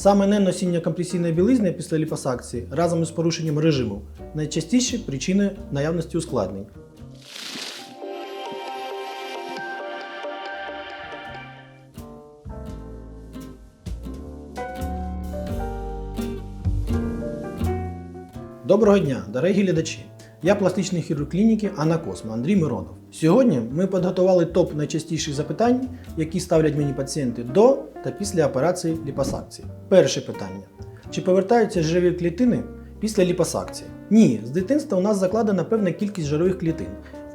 Саме неносіння компресійної білизни після ліпосакції разом із порушенням режиму найчастіші причини наявності ускладнень. Доброго дня, дорогі глядачі! Я пластичний хірург клініки Анна Косма Андрій Миронов. Сьогодні ми підготували топ найчастіших запитань, які ставлять мені пацієнти до та після операції ліпосакції. Перше питання: чи повертаються жирові клітини після ліпосакції? Ні, з дитинства у нас закладена певна кількість жирових клітин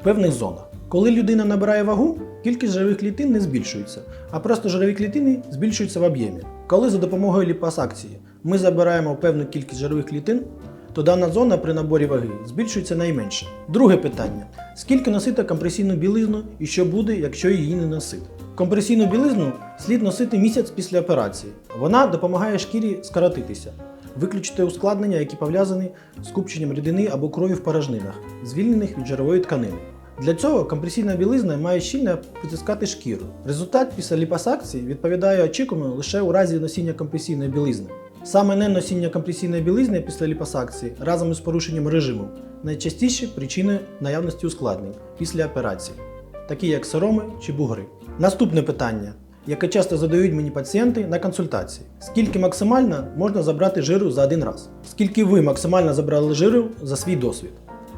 в певних зонах. Коли людина набирає вагу, кількість жирових клітин не збільшується, а просто жирові клітини збільшуються в об'ємі. Коли за допомогою ліпосакції ми забираємо певну кількість жирових клітин, то дана зона при наборі ваги збільшується найменше. Друге питання: скільки носити компресійну білизну і що буде, якщо її не носити? Компресійну білизну слід носити місяць після операції. Вона допомагає шкірі скоротитися, виключити ускладнення, які пов'язані з купченням рідини або крові в порожнинах, звільнених від жирової тканини. Для цього компресійна білизна має щільно притискати шкіру. Результат після ліпосакції відповідає очікуванню лише у разі носіння компресійної білизни. Саме неносіння компресійної білизни після ліпосакції разом із порушенням режиму найчастіші причини наявності ускладнень після операції, такі як сороми чи бугри. Наступне питання, яке часто задають мені пацієнти на консультації: скільки максимально можна забрати жиру за один раз? Скільки ви максимально забрали жиру за свій досвід?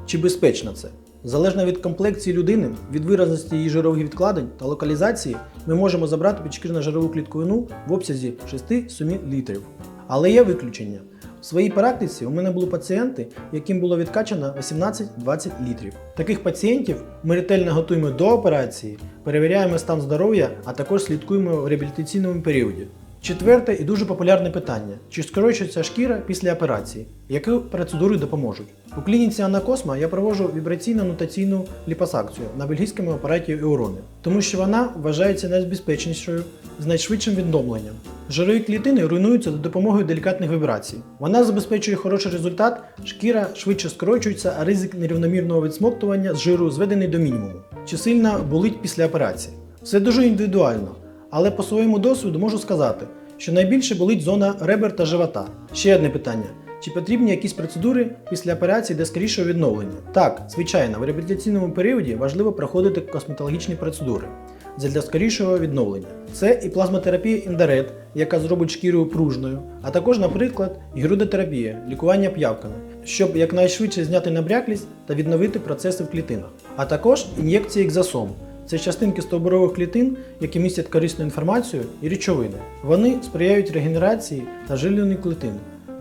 Чи безпечно це? Залежно від комплекції людини, від виразності її жирових відкладень та локалізації, ми можемо забрати підшкірну жирову клітковину в обсязі 6-7 літрів. Але є виключення. В своїй практиці у мене були пацієнти, яким було відкачано 18-20 літрів. Таких пацієнтів ми ретельно готуємо до операції, перевіряємо стан здоров'я, а також слідкуємо в реабілітаційному періоді. Четверте і дуже популярне питання: чи скорочується шкіра після операції? Які процедури допоможуть? У клініці Анна Косма я проводжу вібраційно-нутаційну ліпосакцію на бельгійському апараті Еурони, тому що вона вважається найбезпечнішою з найшвидшим відновленням. Жирові клітини руйнуються за допомогою делікатних вібрацій. Вона забезпечує хороший результат, шкіра швидше скорочується, а ризик нерівномірного відсмоктування з жиру зведений до мінімуму. Чи сильно болить після операції? Все дуже індивідуально, але по своєму досвіду можу сказати, що найбільше болить зона ребер та живота. Ще одне питання. Чи потрібні якісь процедури після операції для скорішого відновлення? Так, звичайно, в реабілітаційному періоді важливо проходити косметологічні процедури для скорішого відновлення. Це і плазмотерапія індерет, яка зробить шкіру пружною, а також, наприклад, гірудотерапія, лікування п'явками, щоб якнайшвидше зняти набряклість та відновити процеси в клітинах. А також ін'єкції екзосом. Це частинки стовбурових клітин, які містять корисну інформацію і речовини. Вони сприяють регенерації та жилюванню клітин,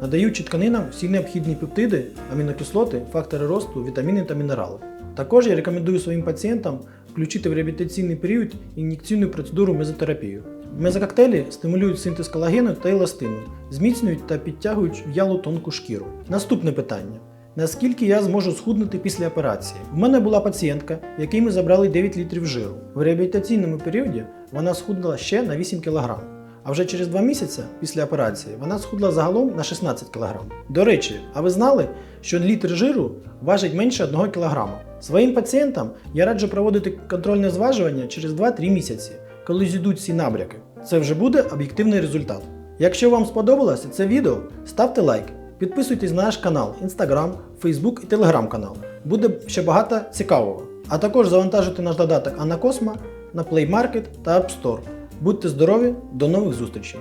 надаючи тканинам всі необхідні пептиди, амінокислоти, фактори росту, вітаміни та мінерали. Також я рекомендую своїм пацієнтам включити в реабілітаційний період ін'єкційну процедуру мезотерапію. Мезококтейлі стимулюють синтез колагену та еластину, зміцнюють та підтягують в'ялу тонку шкіру. Наступне питання. Наскільки я зможу схуднути після операції? У мене була пацієнтка, якій ми забрали 9 літрів жиру. В реабілітаційному періоді вона схудла ще на 8 кг. А вже через 2 місяці після операції вона схудла загалом на 16 кг. До речі, а ви знали, що літр жиру важить менше 1 кг? Своїм пацієнтам я раджу проводити контрольне зважування через 2-3 місяці, коли зійдуть всі набряки. Це вже буде об'єктивний результат. Якщо вам сподобалося це відео, ставте лайк. Підписуйтесь на наш канал, Instagram, Facebook і Telegram канал. Буде ще багато цікавого. А також завантажуйте наш додаток Анакосма на Play Market та App Store. Будьте здорові, до нових зустрічей!